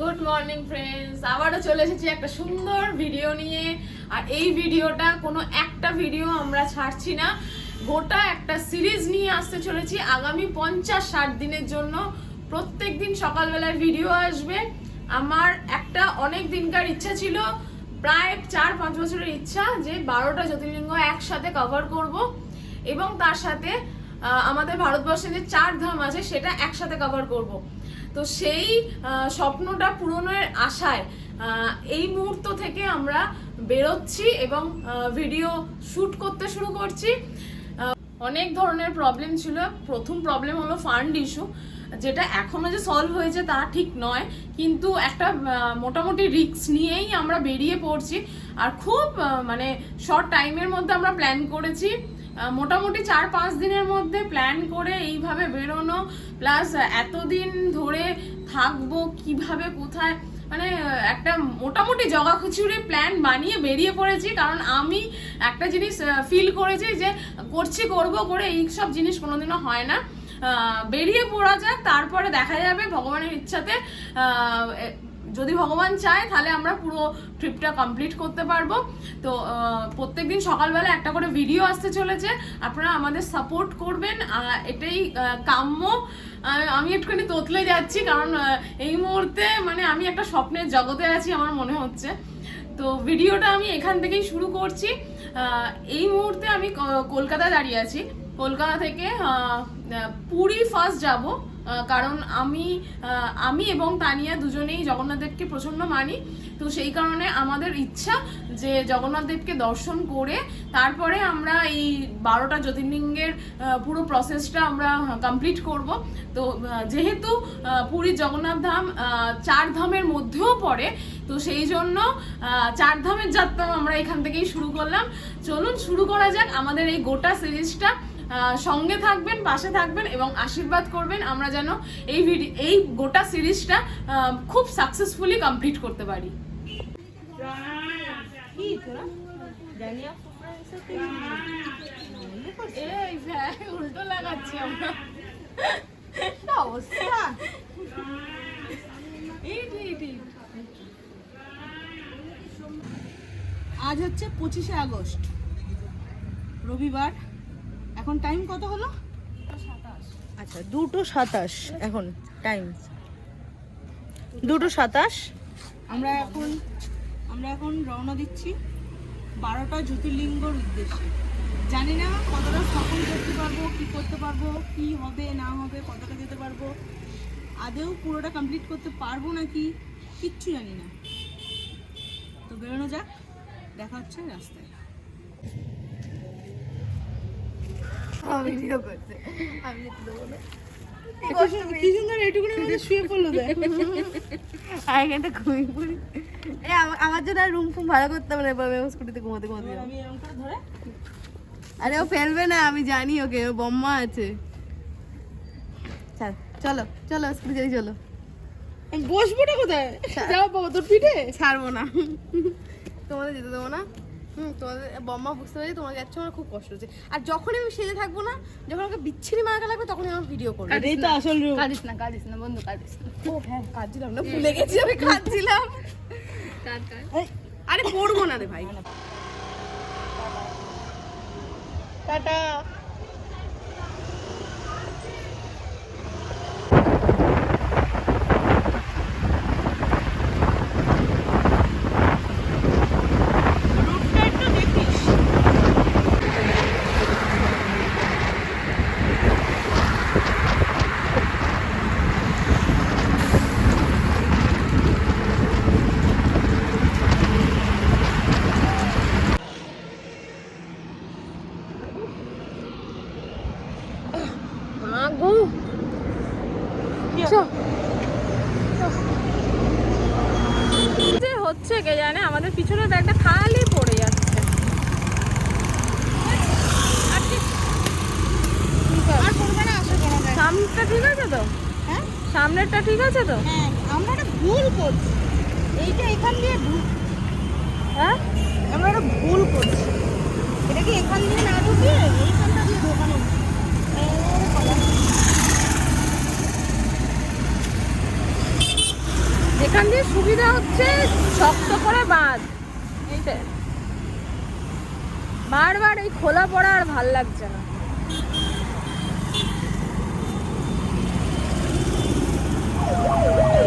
Good morning friends আবারও চলে এসেছি একটা সুন্দর ভিডিও নিয়ে। আর এই ভিডিওটা কোনো একটা ভিডিও আমরা ছাড়ছি না। গোটা একটা সিরিজ নিয়ে আসতে চলেছি আগামী পঞ্চাশ ষাট দিনের জন্য। প্রত্যেক দিন সকালবেলায় ভিডিও আসবে। আমার একটা অনেক দিনকার ইচ্ছা ছিল, প্রায় চার পাঁচ বছরের ইচ্ছা যে বারোটা জ্যোতির্লিঙ্গ একসাথে কভার করব। এবং তার সাথে আমাদের ভারতবর্ষে যে চার ধাম আছে, সেটা একসাথে কভার করব। তো সেই স্বপ্নটা পূরণের আশায় এই মুহূর্ত থেকে আমরা বেরোচ্ছি এবং ভিডিও শ্যুট করতে শুরু করছি। অনেক ধরনের প্রবলেম ছিল। প্রথম প্রবলেম হলো ফান্ড ইস্যু যেটা এখনও যে সলভ হয়েছে তা ঠিক নয়। কিন্তু একটা মোটামুটি রিস্ক নিয়েই আমরা বেরিয়ে পড়ছি। আর খুব মানে শর্ট টাইমের মধ্যে আমরা প্ল্যান করেছি। মোটামুটি চার পাঁচ দিনের মধ্যে প্ল্যান করে এইভাবে বেরোনো প্লাস এতদিন ধরে থাকব কীভাবে, কোথায় মানে একটা মোটামুটি জগা প্ল্যান বানিয়ে বেরিয়ে পড়েছি। কারণ আমি একটা জিনিস ফিল করেছি যে করছি, করব করে এই সব জিনিস কোনোদিনও হয় না। বেরিয়ে পড়া যাক, তারপরে দেখা যাবে ভগবানের ইচ্ছাতে যদি ভগবান চায়, তাহলে আমরা পুরো ট্রিপটা কমপ্লিট করতে পারব। তো প্রত্যেক দিন সকালবেলা একটা করে ভিডিও আসতে চলেছে। আপনারা আমাদের সাপোর্ট করবেন। এটাই কাম্য। আমি একটুখানি তোতলে যাচ্ছি, কারণ এই মুহূর্তে মানে আমি একটা স্বপ্নের জগতে আছি আমার মনে হচ্ছে। তো ভিডিওটা আমি এখান থেকেই শুরু করছি। এই মুহূর্তে আমি ক- কলকাতায় দাঁড়িয়ে আছি। কলকাতা থেকে পুরী ফার্স্ট যাব। কারণ আমি আমি এবং তানিয়া দুজনেই জগন্নাথ দেবকে প্রচণ্ড মানি। তো সেই কারণে আমাদের ইচ্ছা যে জগন্নাথ দেবকে দর্শন করে তারপরে আমরা এই বারোটা জ্যোতির্লিঙ্গের পুরো প্রসেসটা আমরা কমপ্লিট করব। তো যেহেতু পুরীর জগন্নাথ ধাম চার ধামের মধ্যেও পড়ে, তো সেই জন্য চার ধামের যাত্রা আমরা এখান থেকেই শুরু করলাম। চলুন শুরু করা যাক আমাদের এই গোটা সিরিজটা সঙ্গে থাকবেন পাশে থাকবেন এবং আশীর্বাদ করবেন আমরা যেন এই ভিডিও এই গোটা সিরিজটা খুব সাকসেসফুলি কমপ্লিট করতে পারি। উল্টো লাগাচ্ছি আমরা। অবস্থা? আজ হচ্ছে পঁচিশে আগস্ট রবিবার। এখন টাইম কত হলো? আচ্ছা দুটো সাতাশ। এখন টাইম দুটো সাতাশ। আমরা এখন আমরা এখন রওনা দিচ্ছি বারোটা জ্যোতির্লিঙ্গর উদ্দেশ্যে। জানি না কতটা সফল করতে পারব কি করতে পারব কি হবে না হবে কতটা যেতে পারব। আদেও পুরোটা কমপ্লিট করতে পারব নাকি কিচ্ছু জানি না। তো বেরোনো যাক দেখা হচ্ছে রাস্তায়। ভিডিও করছে। আমি দেবো না। কি সুন্দর এটুকুনি মধ্যে শুয়ে পড়ল দেখ। আর এখানটা ঘুমিয়ে পড়ি। এ আমার জন্য রুম ফুম ভাড়া করতে আমি স্কুটিতে ঘুমাতে ঘুমাতে আমি এরকম করে ধরে? আরে ও ফেলবে না আমি জানি ওকে ও বম্মা আছে। চলো চলো স্কুটি যাই চলো। বসবোটা কোথায়? যাও বাবা তোর পিঠে। ছাড়বো না। তোমাদের যেতে দেবো না? হুম তোমাদের বম্মা বুঝতে পারি তোমাকে যাচ্ছে আমার খুব কষ্ট হচ্ছে। আর যখনই আমি সেজে থাকব না যখন আমাকে বিচ্ছিরি মার্কা লাগবে তখনই আমার ভিডিও করব। এই তো আসল রূপ। কাঁদিস না কাঁদিস না বন্ধু কাঁদিস না। ও হ্যাঁ কাঁদছিলাম না ভুলে গেছি আমি কাঁদছিলাম। আরে পড়ব না রে ভাই। টাটা রূপটা একটু দেখিস মাগো কি হলো? যে হচ্ছে কে জানে আমাদের পিছনের ব্যাগটা খালি পড়ে যাচ্ছে আর করবে না আশা করা যায় সামনেরটা ঠিক আছে তো হ্যাঁ সামনেরটা ঠিক আছে তো? হ্যাঁ আমরা একটা ভুল করছি। এইটা এখান দিয়ে ঢুক হ্যাঁ? আমরা একটা ভুল করছি। এটা কি এখান দিয়ে না ঢুকিয়ে এইখানটা দিয়ে ঢোকানো। যেখান দিয়ে সুবিধা হচ্ছে শক্ত করে বাঁধ। বারবার এই খোলা পড়া আর ভালো লাগছে না। Woo!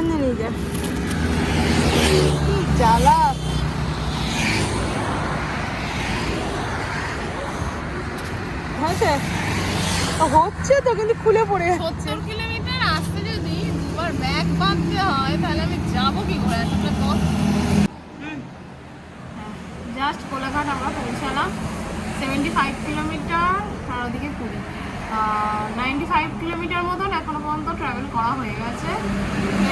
এখান নিয়ে যা। জ্বালা হয়েছে? হচ্ছে তো কিন্তু খুলে পড়ে। সত্তর কিলোমিটার আসতে যদি দুবার ব্যাগ বাঁধতে হয় তাহলে আমি যাব কি করে? একটা দশ জাস্ট কোলাঘাট আমরা পৌঁছালাম। সেভেন্টি ফাইভ কিলোমিটার আর ওদিকে কুড়ি নাইনটি ফাইভ কিলোমিটার মতন এখনও পর্যন্ত ট্রাভেল করা হয়ে গেছে।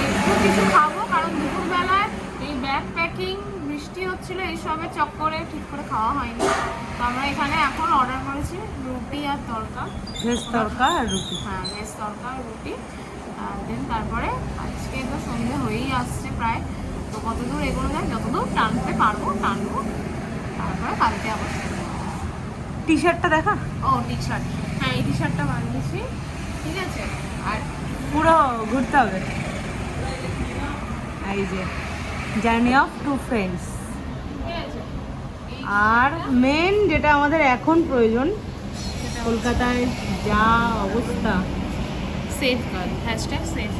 একটু কিছু খাব কারণ দুপুরবেলায় এই ব্যাগ প্যাকিং বৃষ্টি হচ্ছিল এইসবের চক্করে ঠিক করে খাওয়া হয়নি। তো আমরা এখানে এখন অর্ডার করেছি রুটি আর তরকা। ভেজ তরকা আর রুটি। হ্যাঁ ভেজ তরকা আর রুটি। দেন তারপরে আজকে তো সন্ধে হয়েই আসছে প্রায়। তো কত দূর এগোনো যায় যতদূর টানতে পারব টানবো। তারপরে কালকে আবার টি শার্টটা দেখা? ও টি শার্ট হ্যাঁ এই টি শার্টটা বানিয়েছি ঠিক আছে? আর পুরো ঘুরতে হবে। এই যে জার্নি অফ টু ফ্রেন্ডস আর মেন যেটা আমাদের এখন প্রয়োজন কলকাতায় যা অবস্থা। সেফ গার্ড হ্যাশট্যাগ সেফ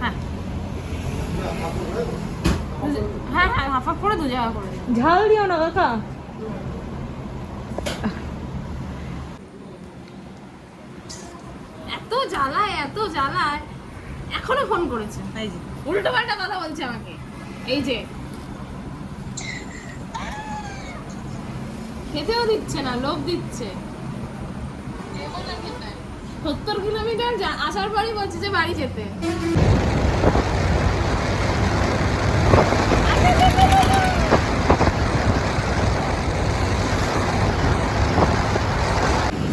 হ্যাঁ। হ্যাঁ হ্যাঁ হাফ করে দু জায়গা করে ঝাল দিও না কাকা এত জ্বালায় এত জ্বালায়। এখনও ফোন করেছে। এই যে। উল্টো পাল্টা কথা বলছে আমাকে। এই যে। খেতেও দিচ্ছে না লোভ দিচ্ছে। সত্তর কিলোমিটার আসার পরই বলছে যে বাড়ি যেতে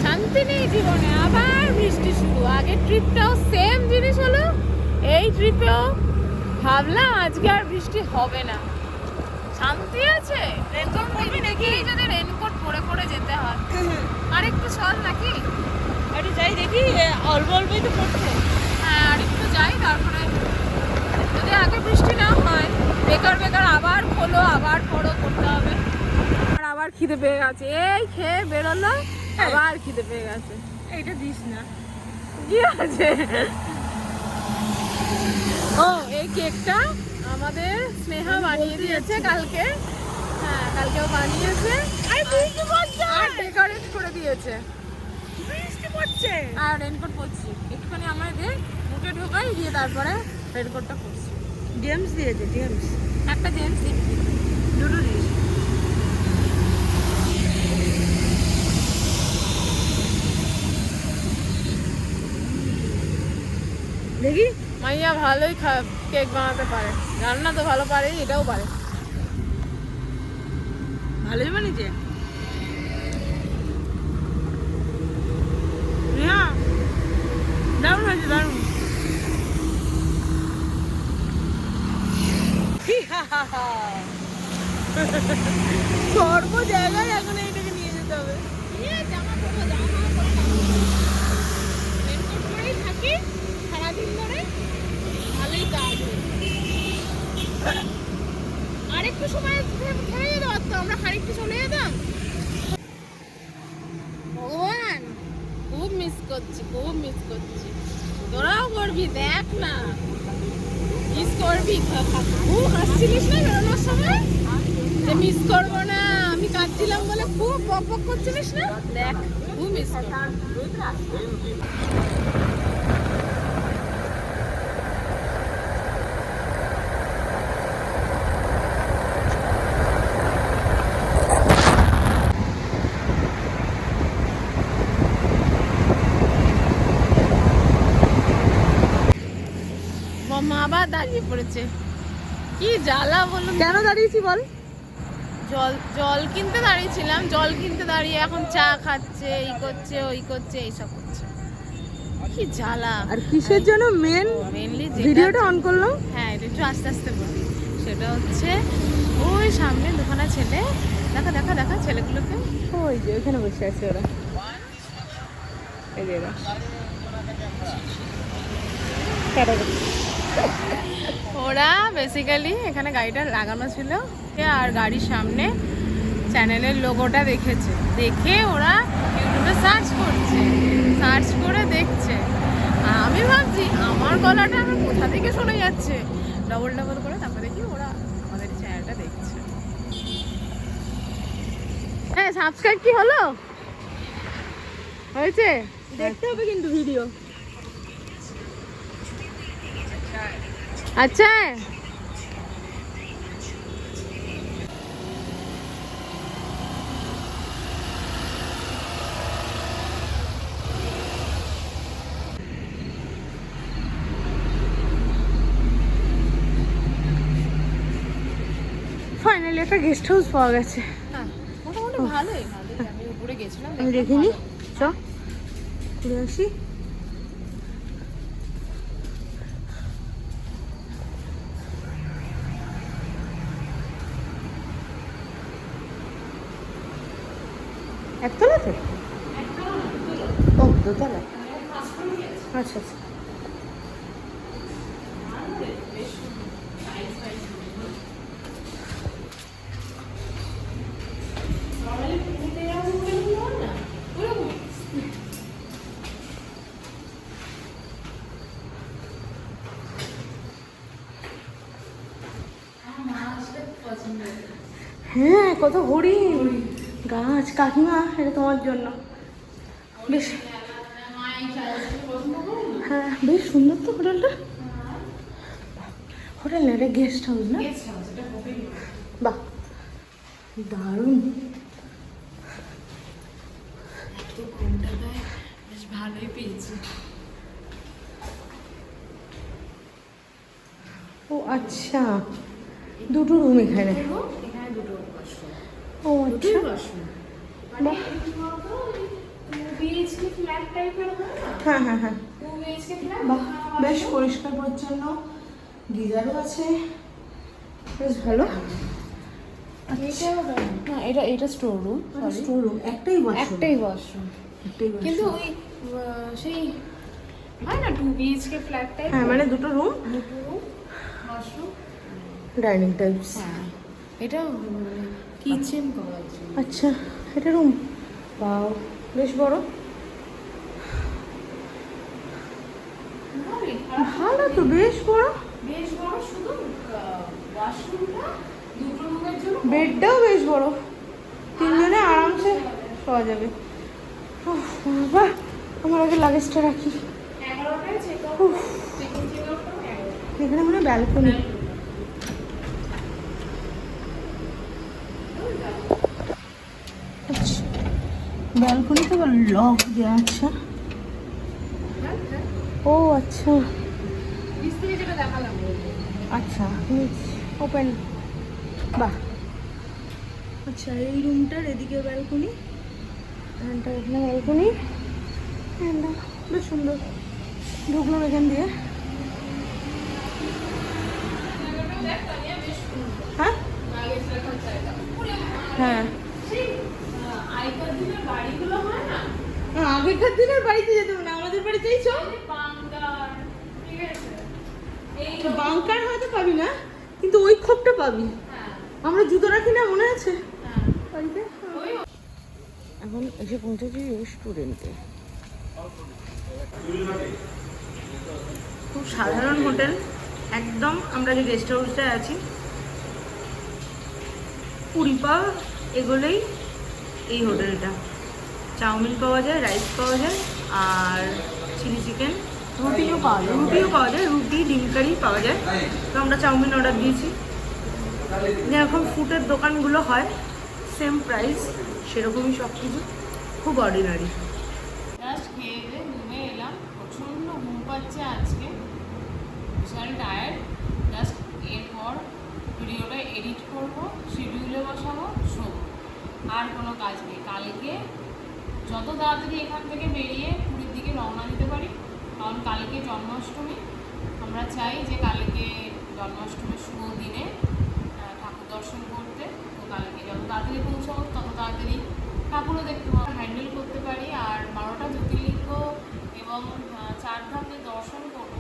শান্তি নেই জীবনে আবার বৃষ্টি শুরু আগের ট্রিপটাও সেম জিনিস হলো এই ট্রিপেও ভাবলাম আজকে আর বৃষ্টি হবে না। শান্তি আছে? রেনকোট পরবি নাকি? যদি রেনকোট পরে পরে যেতে হয়। আর একটু চল নাকি? একটু যাই দেখি অল্প অল্পই তো পড়ছে। হ্যাঁ আর একটু যাই তারপরে যদি আগে বৃষ্টি না হয় বেকার বেকার আবার খোলো আবার পড়ো করতে হবে। আর আবার খিদে পেয়ে গেছে। এই খেয়ে বেরোলো আবার খিদে পেয়ে গেছে। এইটা দিস না। কি আছে? ও এই কেকটা আমাদের স্নেহা বানিয়ে দিয়েছে কালকে। হ্যাঁ কালকেও বানিয়েছে। আর ডেকোরেট করে দিয়েছে। বৃষ্টি পড়ছে! আর রেনকোট পরছি। একটুখানি মুখে ঢোকাই দিয়ে তারপরে রেনকোটটা পরছি। জেমস দিয়েছে জেমস একটা দুটো দেখি। মাইয়া ভালোই কেক বানাতে পারে। রান্না তো ভালো পারে এটাও পারে। ভালোই বানিয়েছে হ্যাঁ দারুণ হয়েছে দারুণ। সর্ব জায়গায় এখন এইটাকে নিয়ে যেতে হবে জামা পরবো জামা পরে রেনকোট পরেই থাকি সারাদিন ধরে ভালোই কাজ আর একটু সময় থেমে যেতে পারতো আমরা খানিকটা চলে যেতাম। ভগবান, খুব মিস করছি, খুব মিস করছি। তোরাও করবি, দেখ না। মিস করবি? খুব হাসছিলিস না বেরোনোর সময়? যে মিস করব না, আমি কাঁদছিলাম বলে খুব বক বক করছিলিস না? দেখ, খুব মিস আবার দাঁড়িয়ে পড়েছে। কি জ্বালা বলুন। কেন দাঁড়িয়েছি বল। জল জল কিনতে দাঁড়িয়েছিলাম জল কিনতে দাঁড়িয়ে এখন চা খাচ্ছে এই করছে ওই করছে এইসব করছে। কি জ্বালা। আর কিসের জন্য মেন মেনলি ভিডিওটা অন করলাম হ্যাঁ এটা একটু আস্তে আস্তে বলি। সেটা হচ্ছে ওই সামনে দুখানা ছেলে দেখা দেখা দেখা ছেলেগুলোকে। ওই যে ওখানে বসে আছে ওরা। এই যে এরা। ওরা বেসিক্যালি এখানে গাড়িটা লাগানো ছিল। আর গাড়ির সামনে চ্যানেলের লোগোটা দেখেছে। দেখে ওরা ইউটিউবে সার্চ করছে। সার্চ করে দেখছে। আমি ভাবছি, আমার গলাটা আমার কোথা থেকে শোনা যাচ্ছে? ডবল ডবল করে তারপরে দেখি ওরা আমাদের চ্যানেলটা দেখছে। হ্যাঁ সাবস্ক্রাইব কি হলো? হয়েছে? দেখতে হবে কিন্তু ভিডিও আচ্ছা। ফাইনালি একটা গেস্ট হাউস পাওয়া গেছে। মোটামুটি ভালোই। আমি উপরে গেছিলাম আমি দেখিনি। চ ঘুরে আসি। একতলাতে ও দোতলা। আচ্ছা আচ্ছা। হ্যাঁ কত হরিণ। গাছ কাকিমা এটা তোমার জন্য। বেশ। হ্যাঁ বেশ সুন্দর তো হোটেলটা। হোটেল না এটা গেস্ট হাউস না? বাহ দারুণ। বেশ ভালোই পেয়েছি। ও আচ্ছা দুটো রুম এখানে। ও আচ্ছা। ওয়াশরুম ফ্ল্যাট টাইপের হয় হ্যাঁ হ্যাঁ হ্যাঁ। বাহ বেশ পরিষ্কার পরিচ্ছন্ন। গিজারও আছে। বেশ ভালো। না এটা এটা স্টোর রুম স্টোর রুম একটাই বাথরুম একটাই ওয়াশরুম কিন্তু ওই সেই হয় না টু বিএইচকে ফ্ল্যাট টাইপ হ্যাঁ মানে দুটো রুম দুটো রুম ওয়াশরুম ডাইনিং টাইপস হ্যাঁ। এটা মানে কিচেন করা আছে আচ্ছা এটা রুম বাও বেশ বড়। ভালো তো বেশ বড়। বেশ বড় শুধু ওয়াশরুমটা দুটো রুমের জন্য বেডটাও বেশ বড়। তিনজনে আরামসে শোয়া যাবে। বাবা আমার আগে লাগেজটা রাখি। এখানে মানে ব্যালকনি ব্যালকনিতে আবার লক দেওয়া আছে। ও আচ্ছা। আচ্ছা ওপেন বাহ। আচ্ছা এই রুমটার এদিকে ব্যালকনি এখানটা এখানে ব্যালকনি বেশ সুন্দর। ঢুকলাম এখান দিয়ে। হ্যাঁ? হ্যাঁ আগেকার দিনের বাড়িগুলো হয় না না, আগেকার দিনের বাড়িতে যেতে হবে না আমাদের বাড়িতেই চল। বাংকার হয়তো পাবি না কিন্তু ওই খোপটা পাবি। হ্যাঁ। আমরা জুতো রাখি না মনে আছে? হ্যাঁ। বাড়িতে? এখন এসে পৌঁছেছি রেস্টুরেন্টে। খুব সাধারণ হোটেল। একদম আমরা যে গেস্ট হাউসটায় আছি কুড়ি পা এগোলেই এই হোটেলটা। চাউমিন পাওয়া যায় রাইস পাওয়া যায় আর চিলি চিকেন রুটিও পাওয়া যায়। রুটিও পাওয়া যায় রুটি ডিম কারি পাওয়া যায়। তো আমরা চাউমিন অর্ডার দিয়েছি। যেরকম ফুডের দোকানগুলো হয় সেম প্রাইস সেরকমই সব কিছু খুব অর্ডিনারি জাস্ট খেয়ে দিয়ে রুমে এলাম প্রচণ্ড ঘুম পাচ্ছে আজকে। বিশাল টায়ার্ড জাস্ট এরপর ভিডিওটা এডিট করব শিডিউলে বসাবো আর কোনো কাজ নেই। কালকে যত তাড়াতাড়ি এখান থেকে বেরিয়ে পুরীর দিকে রওনা দিতে পারি, কারণ কালকে জন্মাষ্টমী, আমরা চাই যে কালকে জন্মাষ্টমীর শুভ দিনে ঠাকুর দর্শন করতে, তো কালকে যত তাড়াতাড়ি পৌঁছাবো, তত তাড়াতাড়ি ঠাকুরও দেখতে পাবো। হ্যান্ডেল করতে পারি, আর বারোটা জ্যোতির্লিঙ্গ এবং চার যে দর্শন করব।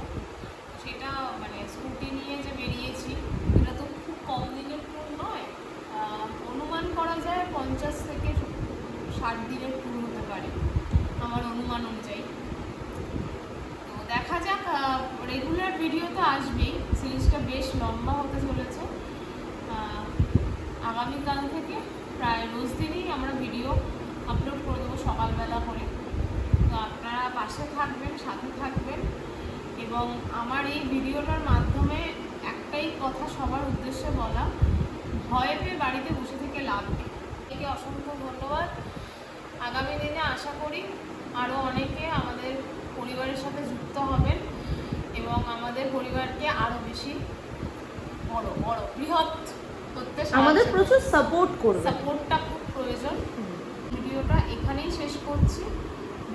সেটা মানে স্কুটি নিয়ে যে বেরিয়েছি, এটা তো খুব কম দিনের ট্যুর নয় অনুমান করা যায় পঞ্চাশ থেকে ষাট দিনের ট্যুর আমার অনুমান অনুযায়ী। তো দেখা যাক রেগুলার ভিডিও তো আসবেই সিরিজটা বেশ লম্বা হতে চলেছে। আগামীকাল থেকে প্রায় রোজ দিনই আমরা ভিডিও আপলোড করে দেবো সকালবেলা করে। তো আপনারা পাশে থাকবেন, সাথে থাকবেন এবং আমার এই ভিডিওটার মাধ্যমে একটাই কথা সবার উদ্দেশ্যে বলা, ভয় পেয়ে বাড়িতে বসে থেকে লাভ নেই। অসংখ্য ধন্যবাদ। আগামী দিনে আশা করি আরও অনেকে আমাদের পরিবারের সাথে যুক্ত হবেন এবং আমাদের পরিবারকে আরও বেশি বড় বড় বৃহৎ করতে আমাদের প্রচুর সাপোর্ট করবে। সাপোর্টটা খুব প্রয়োজন। ভিডিওটা এখানেই শেষ করছি।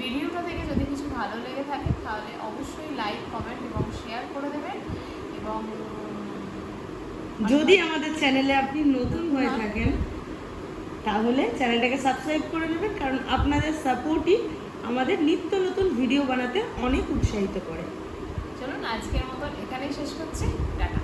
ভিডিওটা থেকে যদি কিছু ভালো লেগে থাকে তাহলে অবশ্যই লাইক কমেন্ট এবং শেয়ার করে দেবেন এবং যদি আমাদের চ্যানেলে আপনি নতুন হয়ে থাকেন তাহলে চ্যানেলটাকে সাবস্ক্রাইব করে নেবেন কারণ আপনাদের সাপোর্টই আমাদের নিত্য নতুন ভিডিও বানাতে অনেক উৎসাহিত করে। চলুন আজকের মতন এখানেই শেষ করছি। টাটা।